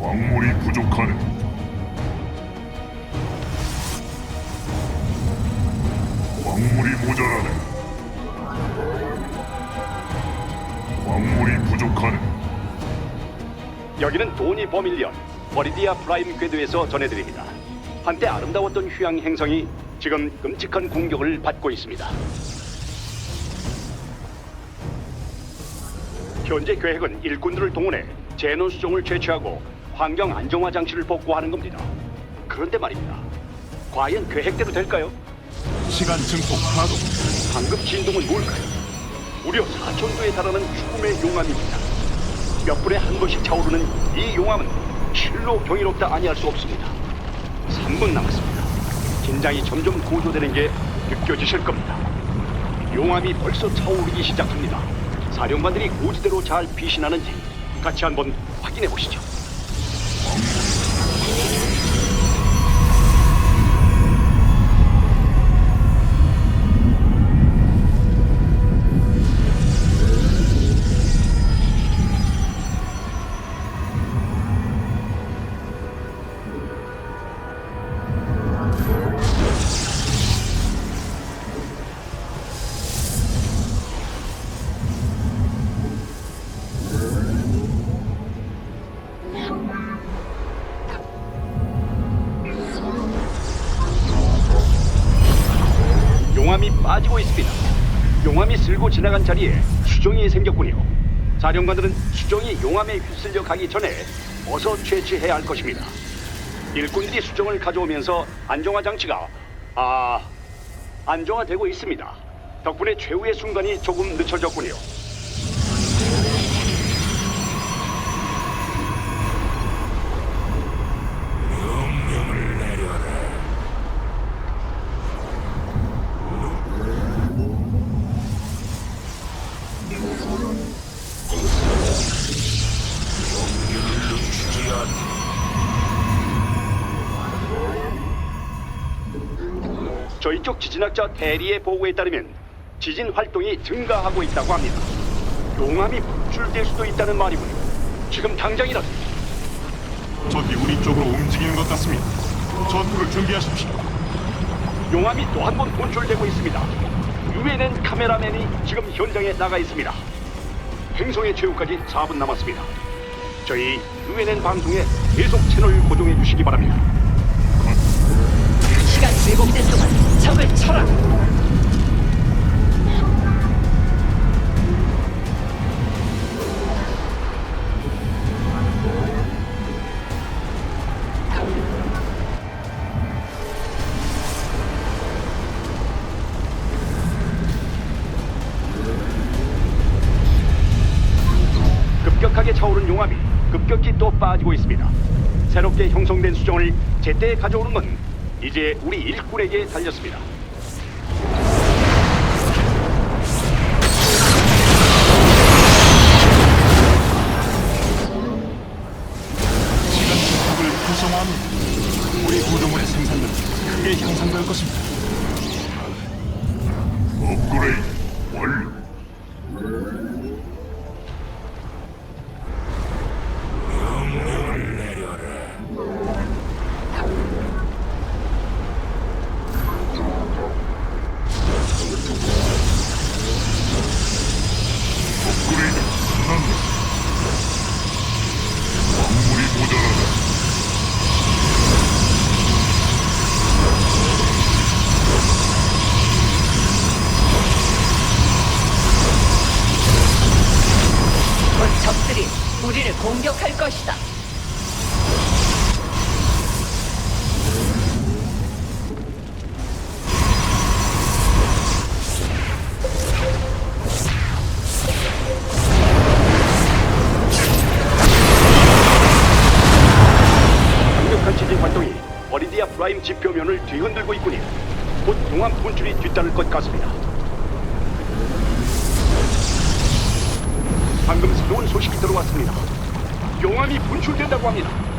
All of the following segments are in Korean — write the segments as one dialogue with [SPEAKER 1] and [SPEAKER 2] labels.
[SPEAKER 1] 광물이 부족하네. 광물이 모자라네. 광물이 부족하네.
[SPEAKER 2] 여기는 도니 버밀리언 버리디아 프라임 궤도에서 전해드립니다. 한때 아름다웠던 휴양 행성이 지금 끔찍한 공격을 받고 있습니다. 현재 계획은 일꾼들을 동원해 제논 수종을 채취하고 환경 안정화 장치를 복구하는 겁니다. 그런데 말입니다. 과연 계획대로 될까요?
[SPEAKER 3] 시간 증폭 가동.
[SPEAKER 2] 방금 진동은 뭘까요? 무려 4천도에 달하는 죽음의 용암입니다. 몇 분에 한 번씩 차오르는 이 용암은 실로 경이롭다 아니할 수 없습니다. 3분 남았습니다. 긴장이 점점 고조되는 게 느껴지실 겁니다. 용암이 벌써 차오르기 시작합니다. 사령관들이 고지대로 잘 피신하는지 같이 한번 확인해 보시죠. 빠지고 있습니다. 용암이 쓸고 지나간 자리에 수정이 생겼군요. 사령관들은 수정이 용암에 휩쓸려 가기 전에 어서 채취해야 할 것입니다. 일꾼들이 수정을 가져오면서 안정화 장치가 아 안정화되고 있습니다. 덕분에 최후의 순간이 조금 늦춰졌군요. 저희 쪽 지진학자 대리의 보고에 따르면 지진 활동이 증가하고 있다고 합니다. 용암이 분출될 수도 있다는 말이군요. 지금 당장이라도
[SPEAKER 3] 적이 우리 쪽으로 움직이는 것 같습니다. 전투를 준비하십시오.
[SPEAKER 2] 용암이 또 한 번 분출되고 있습니다. 유엔엔 카메라맨이 지금 현장에 나가 있습니다. 행성의 최후까지 4분 남았습니다. 저희 유엔엔 방송에 계속 채널 고정해 주시기 바랍니다.
[SPEAKER 4] 시간 왜곡된 동안 적을 쳐라.
[SPEAKER 2] 급격하게 차오른 용암이 급격히 또 빠지고 있습니다. 새롭게 형성된 수정을 제때 가져오는 건 이제 우리 일꾼에게 달렸습니다.
[SPEAKER 3] 우리 구조물의 크게 향상될 것입니다.
[SPEAKER 1] 업그레이드 완료.
[SPEAKER 2] 방금 새로운 소식이 들어왔습니다. 용암이 분출된다고 합니다.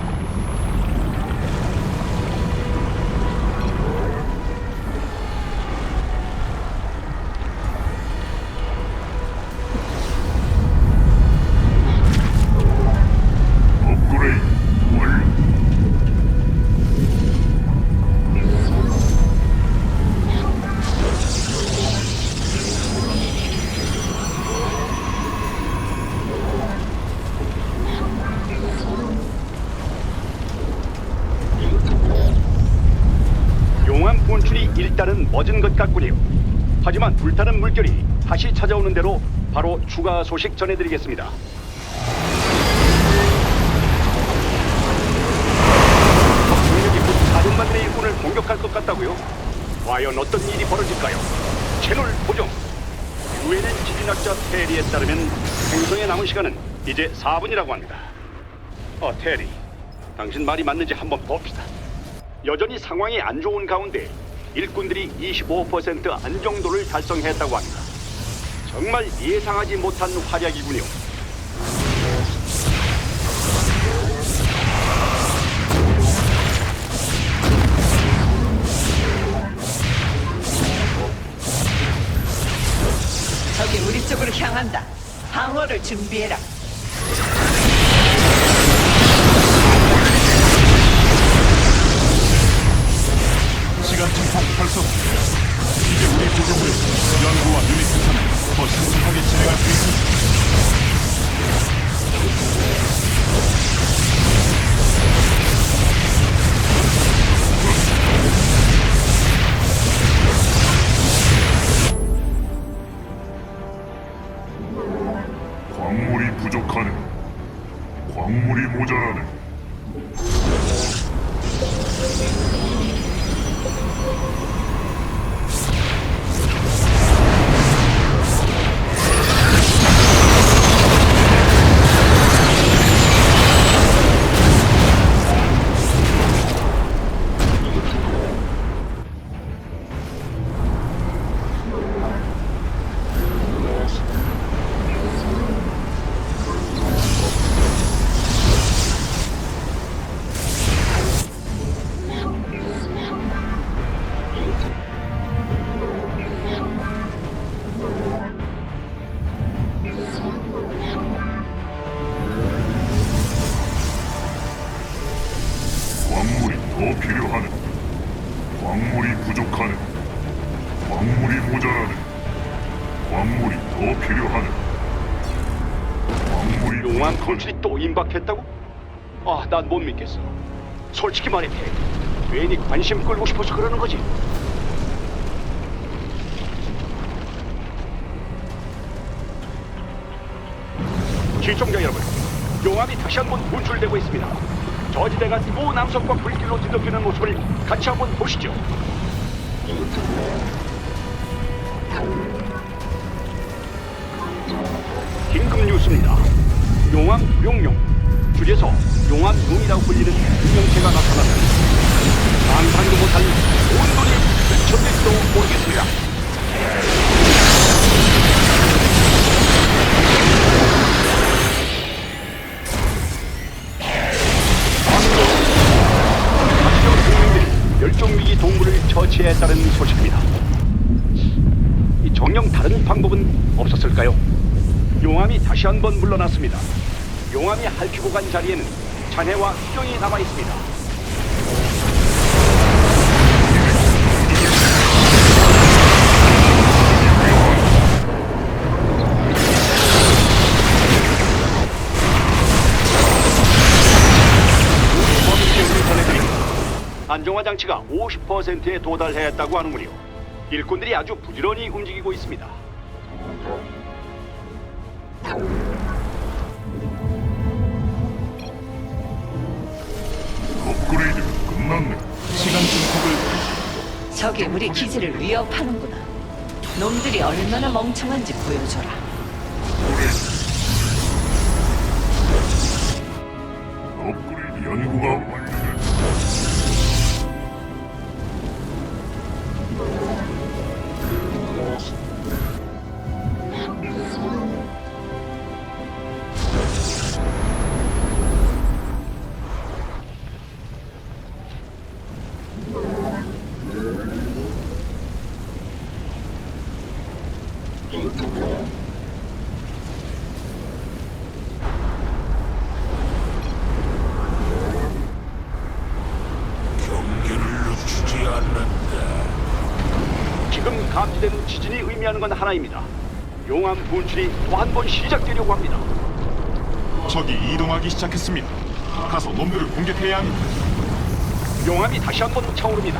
[SPEAKER 2] 멎은 것 같군요. 하지만 불타는 물결이 다시 찾아오는 대로 바로 추가 소식 전해드리겠습니다. 적중력이 곧 사령관의 일꾼을 공격할 것 같다고요? 과연 어떤 일이 벌어질까요? 채널 고정. 유엔의 지진학자 테리에 따르면 행성에 남은 시간은 이제 4분이라고 합니다. 어, 테리. 당신 말이 맞는지 한번 봅시다. 여전히 상황이 안 좋은 가운데 일꾼들이 25% 안정도를 달성했다고 합니다. 정말 예상하지 못한 활약이군요.
[SPEAKER 4] 적이 우리 쪽으로 향한다. 방어를 준비해라.
[SPEAKER 3] 시간 증폭 활성. 이제 우리 구조물의 연구와 유닛 생산을 더 신속하게 진행할 수 있습니다.
[SPEAKER 1] 광물이 더 필요하네. 광물이
[SPEAKER 2] 용암. 분출이 또 임박했다고? 아, 난 못 믿겠어. 솔직히 말해. 괜히 관심 끌고 싶어서 그러는 거지. 시청자 여러분, 용암이 다시 한 번 분출되고 있습니다. 저지대가 또 남성과 불길로 뒤덮이는 모습을 같이 한번 보시죠. 긴급 뉴스입니다. 용암 용용, 줄여서 용암용이라고 불리는 생명체가 나타났습니다. 상상도 못한 온돈이 펼쳐질지도 모르겠습니다. 멸종위기 동물을 처치했다는 소식입니다. 이 정령 다른 방법은 없었을까요? 용암이 다시 한 번 물러났습니다. 용암이 핥히고 간 자리에는 잔해와 수정이 남아 있습니다. 안정화 장치가 50%에 도달했다고 하는군요. 일꾼들이 아주 부지런히 움직이고 있습니다.
[SPEAKER 1] 업그레이드가 끝났네.
[SPEAKER 3] 시간 증폭을
[SPEAKER 4] 적이 우리 기지를 위협하는구나. 놈들이 얼마나 멍청한지 보여줘라.
[SPEAKER 1] 업그레이드 연구가 완료
[SPEAKER 2] 감지되는 지진이 의미하는 건 하나입니다. 용암 분출이 또 한 번 시작되려고 합니다.
[SPEAKER 3] 적이 이동하기 시작했습니다. 가서 놈들을 공격해야 합니다.
[SPEAKER 2] 용암이 다시 한 번 차오릅니다.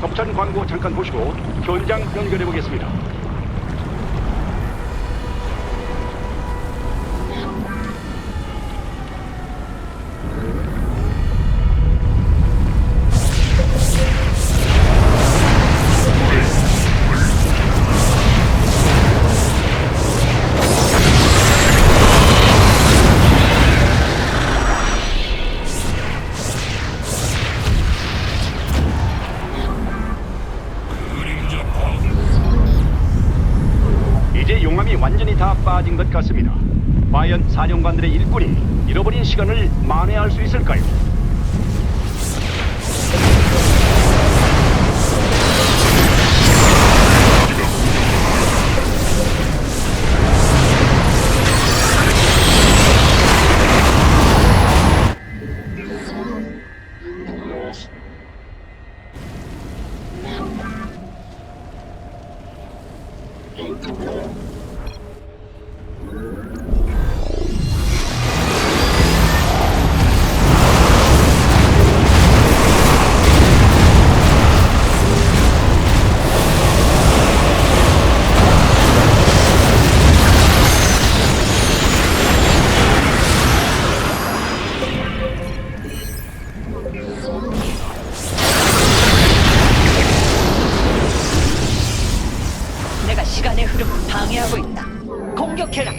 [SPEAKER 2] 협찬 광고 잠깐 보시고 현장 연결해 보겠습니다. 다 빠진 것 같습니다. 과연 사령관들의 일꾼이 잃어버린 시간을 만회할 수 있을까요?
[SPEAKER 4] 내가 시간의 흐름을 방해하고 있다. 공격해라.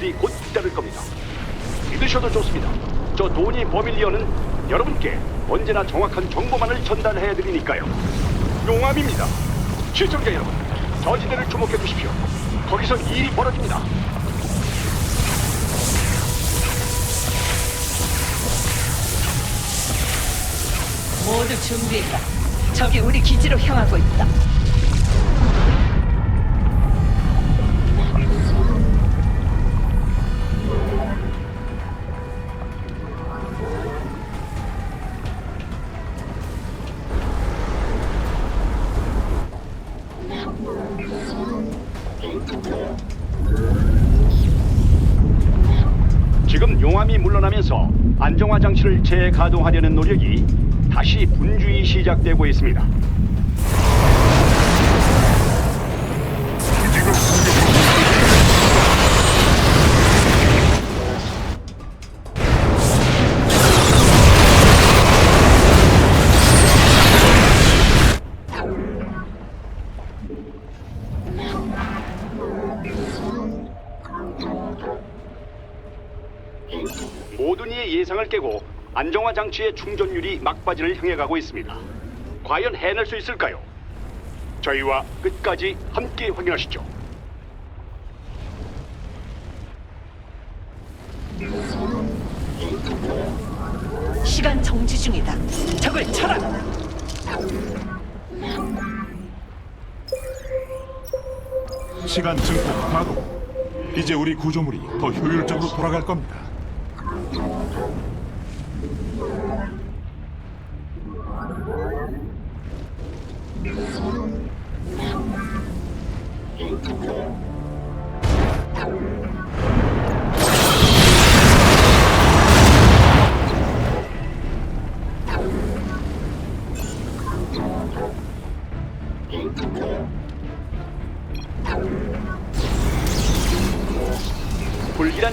[SPEAKER 2] 분출이 곧 잇따를 겁니다. 믿으셔도 좋습니다. 저 도니 버밀리어는 여러분께 언제나 정확한 정보만을 전달해 드리니까요. 용암입니다. 시청자 여러분, 저 지대를 주목해 주십시오. 거기서 일이 벌어집니다.
[SPEAKER 4] 모두 준비해라. 적이 우리 기지로 향하고 있다.
[SPEAKER 2] 장치를 재가동하려는 노력이 다시 분주히 시작되고 있습니다. 안정화 장치의 충전율이 막바지를 향해 가고 있습니다. 과연 해낼 수 있을까요? 저희와 끝까지 함께 확인하시죠.
[SPEAKER 4] 시간 정지 중이다. 적을 쳐라.
[SPEAKER 3] 시간 증폭 가동. 이제 우리 구조물이 더 효율적으로 돌아갈 겁니다.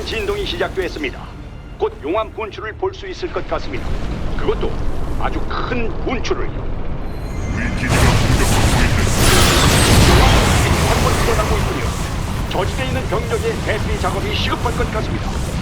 [SPEAKER 2] 진동이 시작되었습니다. 곧 용암 분출을 볼 수 있을 것 같습니다. 그것도 아주 큰
[SPEAKER 1] 있는
[SPEAKER 2] 한번 일어나고 있군요. 저지대에 있는 병력의 대피 작업이 시급할 것 같습니다.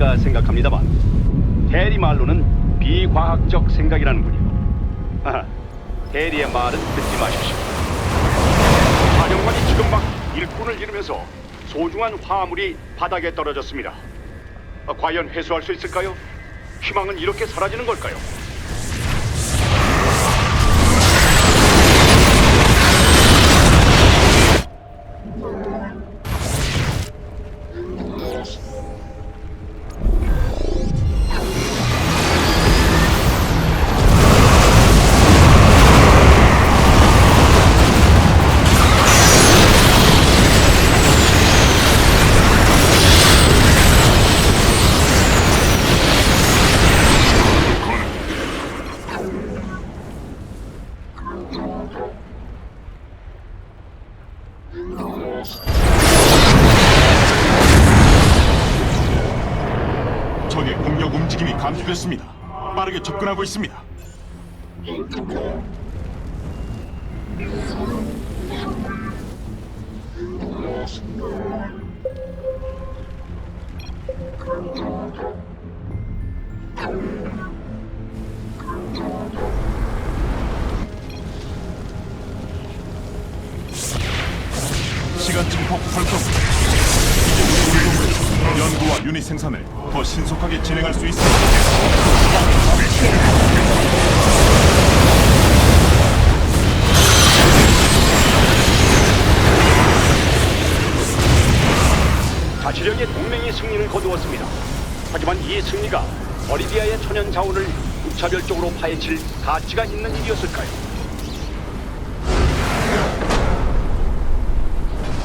[SPEAKER 2] 아닐까 생각합니다만 대리 말로는 비과학적 생각이라는군요. 아하, 대리의 말은 듣지 마십시오. 사령관이 지금 막 일꾼을 잃으면서 소중한 화물이 바닥에 떨어졌습니다. 아, 과연 회수할 수 있을까요? 희망은 이렇게 사라지는 걸까요?
[SPEAKER 3] 감지됐습니다. 빠르게 접근하고 있습니다. 시간 증폭 활성. 유닛 생산을 더 신속하게 진행할 수 있습니다.
[SPEAKER 2] 자치령의 동맹이 승리를 거두었습니다. 하지만 이 승리가 버리비아의 천연 자원을 무차별적으로 파헤칠 가치가 있는 일이었을까요?